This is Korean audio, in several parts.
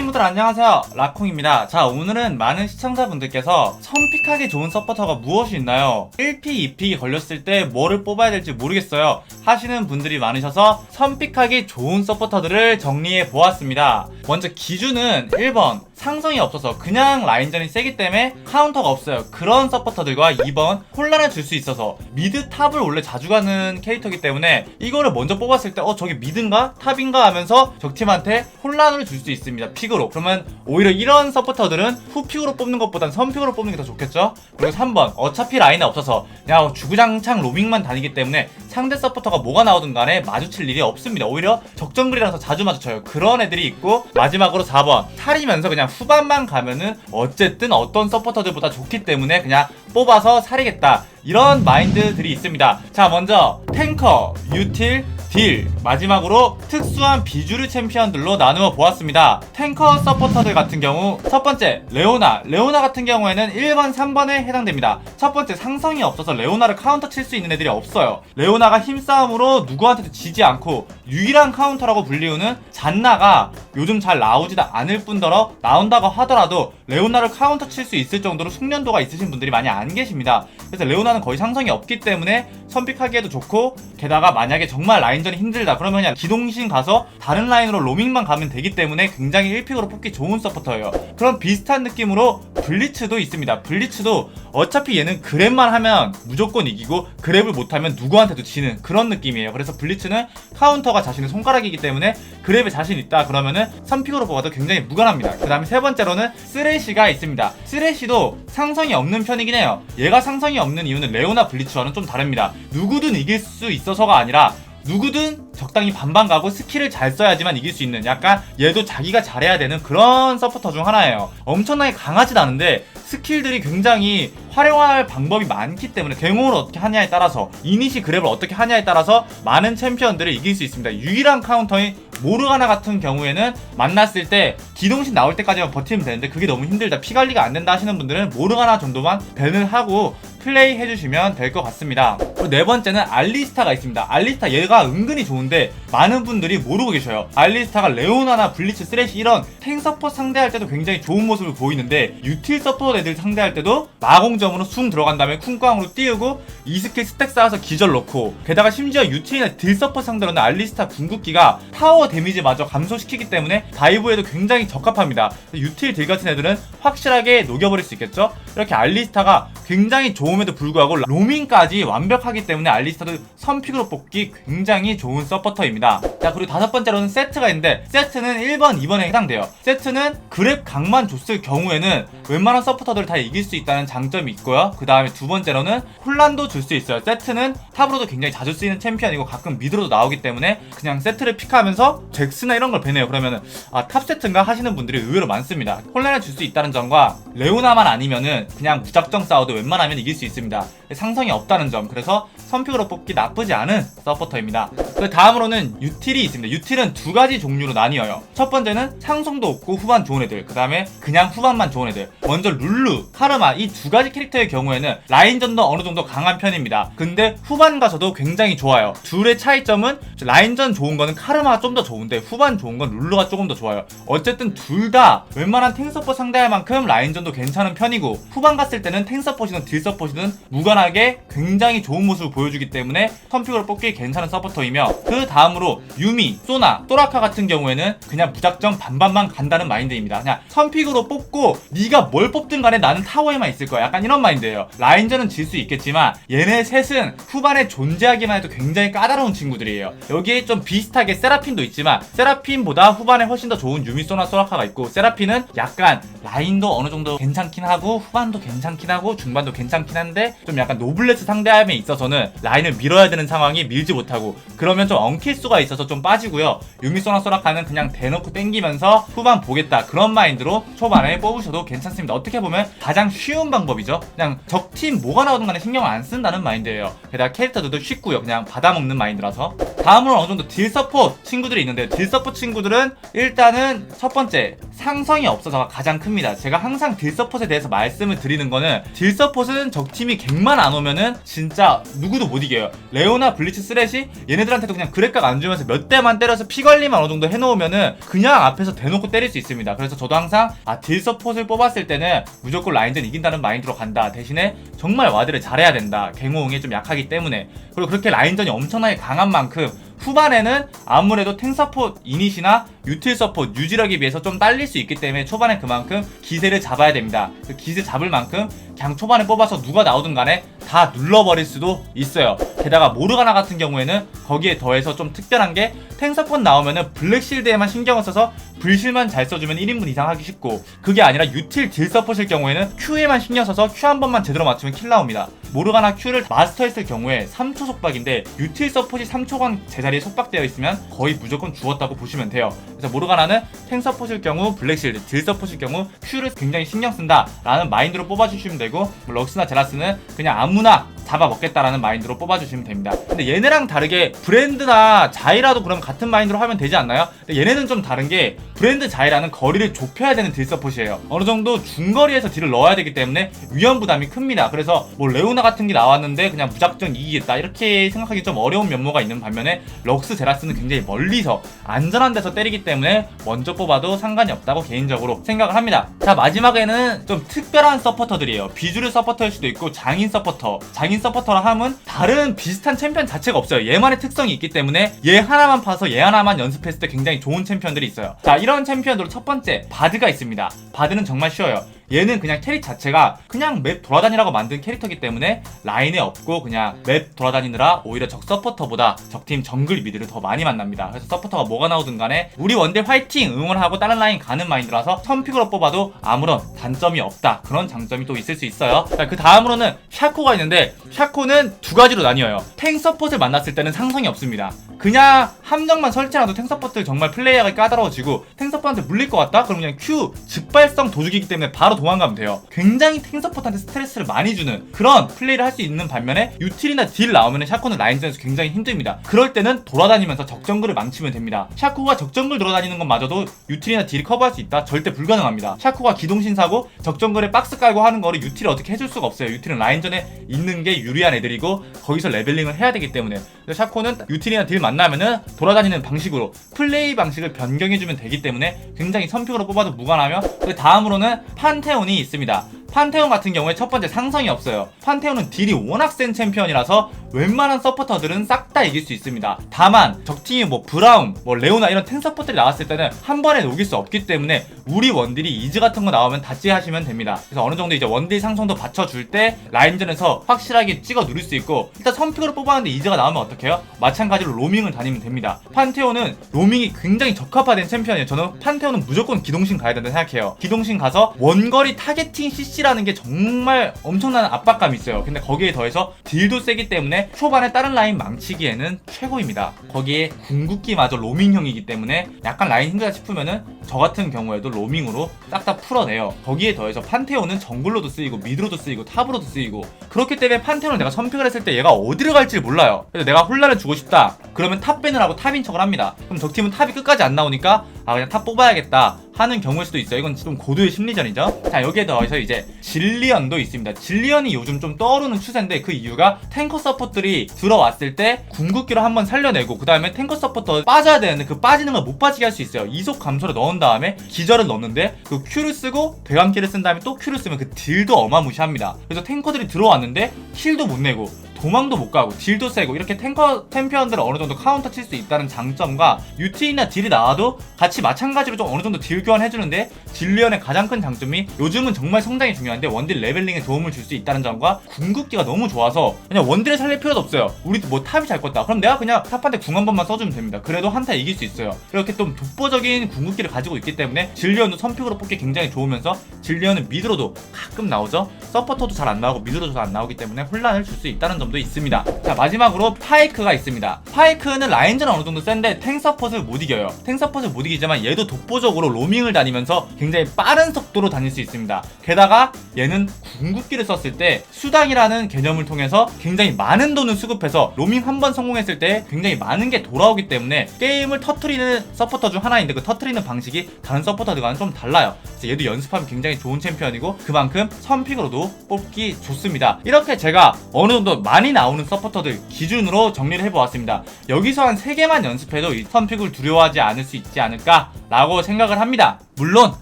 친구들 안녕하세요. 라콩입니다. 자 오늘은 많은 시청자분들께서 선픽하기 좋은 서포터가 무엇이 있나요? 1픽 2픽이 걸렸을 때 뭐를 뽑아야 될지 모르겠어요. 하시는 분들이 많으셔서 선픽하기 좋은 서포터들을 정리해 보았습니다. 먼저 기준은 1번 상성이 없어서 그냥 라인전이 세기 때문에 카운터가 없어요. 그런 서포터들과 2번 혼란을 줄 수 있어서 미드 탑을 원래 자주 가는 캐릭터이기 때문에 이거를 먼저 뽑았을 때 어 저게 미드인가? 탑인가? 하면서 적팀한테 혼란을 줄 수 있습니다. 픽으로. 그러면 오히려 이런 서포터들은 후픽으로 뽑는 것보단 선픽으로 뽑는 게 더 좋겠죠? 그리고 3번 어차피 라인이 없어서 그냥 주구장창 로밍만 다니기 때문에 상대 서포터가 뭐가 나오든 간에 마주칠 일이 없습니다. 오히려 적정글이라서 자주 마주쳐요. 그런 애들이 있고 마지막으로 4번 탈이면서 그냥 후반만 가면은 어쨌든 어떤 서포터들보다 좋기 때문에 그냥 뽑아서 살이겠다. 이런 마인드들이 있습니다. 자 먼저 탱커, 유틸, 딜. 마지막으로 특수한 비주류 챔피언들로 나누어 보았습니다. 탱커 서포터들 같은 경우 첫 번째 레오나. 레오나 같은 경우에는 1번 3번에 해당됩니다. 첫 번째 상성이 없어서 레오나를 카운터 칠 수 있는 애들이 없어요. 레오나가 힘싸움으로 누구한테도 지지 않고 유일한 카운터라고 불리우는 잔나가 요즘 잘 나오지도 않을 뿐더러 나온다고 하더라도 레오나를 카운터 칠 수 있을 정도로 숙련도가 있으신 분들이 많이 안 계십니다. 그래서 레오나는 거의 상성이 없기 때문에 선픽하기에도 좋고 게다가 만약에 정말 라인전이 힘들다 그러면 그냥 기동신 가서 다른 라인으로 로밍만 가면 되기 때문에 굉장히 1픽으로 뽑기 좋은 서포터예요. 그런 비슷한 느낌으로 블리츠도 있습니다. 블리츠도 어차피 얘는 그랩만 하면 무조건 이기고 그랩을 못하면 누구한테도 지는 그런 느낌이에요. 그래서 블리츠는 카운터가 자신의 손가락이기 때문에 그랩에 자신 있다. 그러면은 선픽으로 뽑아도 굉장히 무관합니다. 그 다음에 세 번째로는 쓰레쉬가 있습니다. 쓰레쉬도 상성이 없는 편이긴 해요. 얘가 상성이 없는 이유는 레오나 블리츠와는 좀 다릅니다. 누구든 이길 수 있어서가 아니라 누구든 적당히 반반 가고 스킬을 잘 써야지만 이길 수 있는 약간 얘도 자기가 잘해야 되는 그런 서포터 중 하나예요. 엄청나게 강하진 않은데 스킬들이 굉장히 활용할 방법이 많기 때문에 갱호를 어떻게 하냐에 따라서 이니시 그랩을 어떻게 하냐에 따라서 많은 챔피언들을 이길 수 있습니다. 유일한 카운터인 모르가나 같은 경우에는 만났을 때 기동신 나올 때까지만 버티면 되는데 그게 너무 힘들다. 피 관리가 안 된다 하시는 분들은 모르가나 정도만 밴을 하고 플레이 해주시면 될 것 같습니다. 네 번째는 알리스타가 있습니다. 알리스타 얘가 은근히 좋은데 많은 분들이 모르고 계셔요. 알리스타가 레오나나 블리츠, 쓰레쉬 이런 탱 서포 상대할 때도 굉장히 좋은 모습을 보이는데 유틸 서포 애들 상대할 때도 마공점으로 숭 들어간 다음에 쿵꽝으로 띄우고 이스킬 스택 쌓아서 기절 넣고 게다가 심지어 유틸이나 딜 서포 상대로는 알리스타 궁극기가 타워 데미지마저 감소시키기 때문에 다이브에도 굉장히 적합합니다. 유틸 딜 같은 애들은 확실하게 녹여버릴 수 있겠죠? 이렇게 알리스타가 굉장히 좋 음에도 불구하고 로밍까지 완벽하기 때문에 알리스타도 선픽으로 뽑기 굉장히 좋은 서포터입니다. 자 그리고 다섯 번째로는 세트가 있는데 세트는 1번, 2번에 해당돼요. 세트는 그랩 각만 줬을 경우에는 웬만한 서포터들을 다 이길 수 있다는 장점이 있고요. 그 다음에 두 번째로는 혼란도 줄 수 있어요. 세트는 탑으로도 굉장히 자주 쓰이는 챔피언이고 가끔 미드로도 나오기 때문에 그냥 세트를 픽하면서 잭스나 이런 걸 배내요. 그러면은 아 탑 세트인가 하시는 분들이 의외로 많습니다. 혼란을 줄 수 있다는 점과 레오나만 아니면은 그냥 무작정 싸워도 웬만하면 이길 수 있습니다. 상성이 없다는 점. 그래서 선픽으로 뽑기 나쁘지 않은 서포터입니다. 그 다음으로는 유틸이 있습니다. 유틸은 두 가지 종류로 나뉘어요. 첫 번째는 상성도 없고 후반 좋은 애들. 그 다음에 그냥 후반만 좋은 애들. 먼저 룰루, 카르마 이 두 가지 캐릭터의 경우에는 라인전도 어느 정도 강한 편입니다. 근데 후반 가서도 굉장히 좋아요. 둘의 차이점은 라인전 좋은 거는 카르마가 좀 더 좋은데 후반 좋은 건 룰루가 조금 더 좋아요. 어쨌든 둘 다 웬만한 탱서포 상대할 만큼 라인전도 괜찮은 편이고 후반 갔을 때는 탱서포시든 딜서포시 든 무관하게 굉장히 좋은 모습을 보여주기 때문에 선픽으로 뽑기 괜찮은 서포터이며 그 다음으로 유미, 소나, 또라카 같은 경우에는 그냥 무작정 반반만 간다는 마인드입니다. 그냥 선픽으로 뽑고 네가 뭘 뽑든 간에 나는 타워에만 있을 거야. 약간 이런 마인드예요. 라인전은 질 수 있겠지만 얘네 셋은 후반에 존재하기만 해도 굉장히 까다로운 친구들이에요. 여기에 좀 비슷하게 세라핀도 있지만 세라핀보다 후반에 훨씬 더 좋은 유미, 소나, 소라카가 있고 세라핀은 약간 라인도 어느 정도 괜찮긴 하고 후반도 괜찮긴 하고 중반도 괜찮긴 한데 좀 약간 노블레스 상대함에 있어서는 라인을 밀어야 되는 상황이 밀지 못하고 그러면 좀 엉킬 수가 있어서 좀 빠지고요. 유미소나 소라카는 그냥 대놓고 땡기면서 후반 보겠다 그런 마인드로 초반에 뽑으셔도 괜찮습니다. 어떻게 보면 가장 쉬운 방법이죠. 그냥 적팀 뭐가 나오든 간에 신경 안 쓴다는 마인드예요. 게다가 캐릭터들도 쉽고요. 그냥 받아먹는 마인드라서. 다음으로 어느 정도 딜 서포 친구들이 있는데 딜 서포 친구들은 일단은 첫 번째 상성이 없어서가 가장 큽니다. 제가 항상 딜 서폿에 대해서 말씀을 드리는 거는 딜 서폿은 적 팀이 갱만 안 오면은 진짜 누구도 못 이겨요. 레오나 블리츠 쓰레시 얘네들한테도 그냥 그래각 안 주면서 몇 대만 때려서 피 관리만 어느 정도 해놓으면은 그냥 앞에서 대놓고 때릴 수 있습니다. 그래서 저도 항상 아 딜 서폿을 뽑았을 때는 무조건 라인전 이긴다는 마인드로 간다. 대신에 정말 와드를 잘해야 된다. 갱호응에 좀 약하기 때문에 그리고 그렇게 라인전이 엄청나게 강한 만큼 후반에는 아무래도 탱 서폿 이닛이나 유틸 서폿 유지력에 비해서 좀 딸릴 수 있기 때문에 초반에 그만큼 기세를 잡아야 됩니다. 그 기세 잡을 만큼 그냥 초반에 뽑아서 누가 나오든 간에 다 눌러버릴 수도 있어요. 게다가 모르가나 같은 경우에는 거기에 더해서 좀 특별한 게 탱서폰 나오면은 블랙실드에만 신경을 써서 불실만 잘 써주면 1인분 이상 하기 쉽고 그게 아니라 유틸 딜 서폿일 경우에는 Q에만 신경 써서 Q 한 번만 제대로 맞추면 킬 나옵니다. 모르가나 Q를 마스터했을 경우에 3초 속박인데 유틸 서폿이 3초간 제자리에 속박되어 있으면 거의 무조건 죽었다고 보시면 돼요. 그래서 모르가나는 탱 서폿일 경우 블랙실드, 딜 서폿일 경우 Q를 굉장히 신경 쓴다라는 마인드로 뽑아주시면 되고 뭐 럭스나 제라스는 그냥 아무나 잡아먹겠다라는 마인드로 뽑아주시면 됩니다. 근데 얘네랑 다르게 브랜드나 자이라도 그럼 같은 마인드로 하면 되지 않나요? 근데 얘네는 좀 다른 게 브랜드 자이라는 거리를 좁혀야 되는 딜 서폿이에요. 어느 정도 중거리에서 딜을 넣어야 되기 때문에 위험 부담이 큽니다. 그래서 뭐 레오나 같은 게 나왔는데 그냥 무작정 이기겠다 이렇게 생각하기 좀 어려운 면모가 있는 반면에 럭스 제라스는 굉장히 멀리서 안전한 데서 때리기 때문에 먼저 뽑아도 상관이 없다고 개인적으로 생각을 합니다. 자 마지막에는 좀 특별한 서포터들이에요. 비주류 서포터일 수도 있고 장인 서포터. 장인 서포터라 함은 다른 비슷한 챔피언 자체가 없어요. 얘만의 특성이 있기 때문에 얘 하나만 파서 얘 하나만 연습했을 때 굉장히 좋은 챔피언들이 있어요. 자 이런 챔피언으로 첫 번째 바드가 있습니다. 바드는 정말 쉬워요. 얘는 그냥 캐릭 자체가 그냥 맵 돌아다니라고 만든 캐릭터기 때문에 라인에 없고 그냥 맵 돌아다니느라 오히려 적 서포터보다 적팀 정글 미드를 더 많이 만납니다. 그래서 서포터가 뭐가 나오든 간에 우리 원딜 화이팅 응원하고 다른 라인 가는 마인드라서 선픽으로 뽑아도 아무런 단점이 없다. 그런 장점이 또 있을 수 있어요. 자, 그 다음으로는 샤코가 있는데 샤코는 두 가지로 나뉘어요. 탱 서폿을 만났을 때는 상성이 없습니다. 그냥 함정만 설치해놔도 탱 서포트 정말 플레이하기 까다로워지고 탱 서포트한테 물릴 것 같다? 그럼 그냥 Q 즉발성 도둑이기 때문에 바로 도망가면 돼요. 굉장히 탱 서포트한테 스트레스를 많이 주는 그런 플레이를 할 수 있는 반면에 유틸이나 딜 나오면 샤코는 라인전에서 굉장히 힘듭니다. 그럴 때는 돌아다니면서 적정글을 망치면 됩니다. 샤코가 적정글 돌아다니는 것마저도 유틸이나 딜이 커버할 수 있다? 절대 불가능합니다. 샤코가 기동신 사고 적정글에 박스 깔고 하는 거를 유틸이 어떻게 해줄 수가 없어요. 유틸은 라인전에 있는 게 유리한 애들이고 거기서 레벨링을 해야 되기 때문에 샤코는 유틸이나 딜 만나면은 돌아다니는 방식으로 플레이 방식을 변경해주면 되기 때문에 굉장히 선픽으로 뽑아도 무관하며 그 다음으로는 판테온이 있습니다. 판테온 같은 경우에 첫 번째 상성이 없어요. 판테온은 딜이 워낙 센 챔피언이라서 웬만한 서포터들은 싹 다 이길 수 있습니다. 다만 적팀이 뭐 브라운, 뭐 레오나 이런 탱 서포터들이 나왔을 때는 한 번에 녹일 수 없기 때문에 우리 원딜이 이즈 같은 거 나오면 다찌 하시면 됩니다. 그래서 어느 정도 이제 원딜 상성도 받쳐줄 때 라인전에서 확실하게 찍어 누릴 수 있고 일단 선픽으로 뽑았는데 이즈가 나오면 어떡해요? 마찬가지로 로밍을 다니면 됩니다. 판테온은 로밍이 굉장히 적합화된 챔피언이에요. 저는 판테온은 무조건 기동신 가야 된다 생각해요. 기동신 가서 원거리 타겟팅 CC 라는 게 정말 엄청난 압박감이 있어요. 근데 거기에 더해서 딜도 세기 때문에 초반에 다른 라인 망치기에는 최고입니다. 거기에 궁극기마저 로밍형이기 때문에 약간 라인 힘들다 싶으면은 저 같은 경우에도 로밍으로 딱다 풀어내요. 거기에 더해서 판테온은 정글로도 쓰이고 미드로도 쓰이고 탑으로도 쓰이고 그렇기 때문에 판테온을 내가 선픽을 했을 때 얘가 어디를 갈지 몰라요. 그래서 내가 혼란을 주고 싶다. 그러면 탑 밴을 하고 탑인 척을 합니다. 그럼 적팀은 탑이 끝까지 안 나오니까 아 그냥 탑 뽑아야겠다 하는 경우일 수도 있어요. 이건 좀 고도의 심리전이죠. 자 여기에 더해서 이제 질리언도 있습니다. 질리언이 요즘 좀 떠오르는 추세인데 그 이유가 탱커 서포트들이 들어왔을 때 궁극기로 한번 살려내고 그 다음에 탱커 서포터 빠져야 되는데 그 빠지는 걸 못 빠지게 할 수 있어요. 이속 감소를 넣은 다음에 기절을 넣는데 그 Q를 쓰고 대감기를 쓴 다음에 또 Q를 쓰면 그 딜도 어마무시합니다. 그래서 탱커들이 들어왔는데 킬도 못 내고 도망도 못 가고 딜도 세고 이렇게 탱커 챔피언들을 어느 정도 카운터 칠 수 있다는 장점과 유티나 딜이 나와도 같이 마찬가지로 좀 어느 정도 딜 교환 해주는데 질리언의 가장 큰 장점이 요즘은 정말 성장이 중요한데 원딜 레벨링에 도움을 줄 수 있다는 점과 궁극기가 너무 좋아서 그냥 원딜을 살릴 필요도 없어요. 우리 뭐 탑이 잘 껐다. 그럼 내가 그냥 탑한테 궁 한 번만 써주면 됩니다. 그래도 한타 이길 수 있어요. 이렇게 좀 독보적인 궁극기를 가지고 있기 때문에 질리언도 선픽으로 뽑기 굉장히 좋으면서 질리언은 미드로도 가끔 나오죠. 서포터도 잘 안 나오고 미드로도 잘 안 나오기 때문에 혼란을 줄 수 있다는 점도 있습니다. 자 마지막으로 파이크가 있습니다. 파이크는 라인전 어느 정도 센데 탱 서폿을 못 이겨요. 탱 서폿을 못 이기지만 얘도 독보적으로 로밍을 다니면서 굉장히 빠른 속도로 다닐 수 있습니다. 게다가 얘는 궁극기를 썼을 때 수당이라는 개념을 통해서 굉장히 많은 돈을 수급해서 로밍 한 번 성공했을 때 굉장히 많은 게 돌아오기 때문에 게임을 터트리는 서포터 중 하나인데 그 터트리는 방식이 다른 서포터들과는 좀 달라요. 그래서 얘도 연습하면 굉장히 좋은 챔피언이고 그만큼 선픽으로도 뽑기 좋습니다. 이렇게 제가 어느 정도 많이 나오는 서포터들 기준으로 정리를 해보았습니다. 여기서 한 3개만 연습해도 이 선픽을 두려워하지 않을 수 있지 않을까라고 생각을 합니다. 물론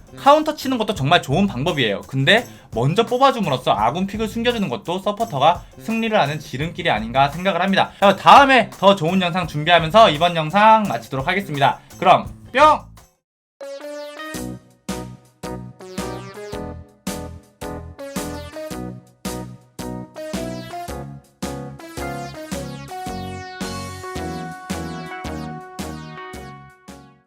카운터 치는 것도 정말 좋은 방법이에요. 근데 먼저 뽑아줌으로써 아군 픽을 숨겨주는 것도 서포터가 승리를 하는 지름길이 아닌가 생각을 합니다. 자, 다음에 더 좋은 영상 준비하면서 이번 영상 마치도록 하겠습니다. 그럼 뿅!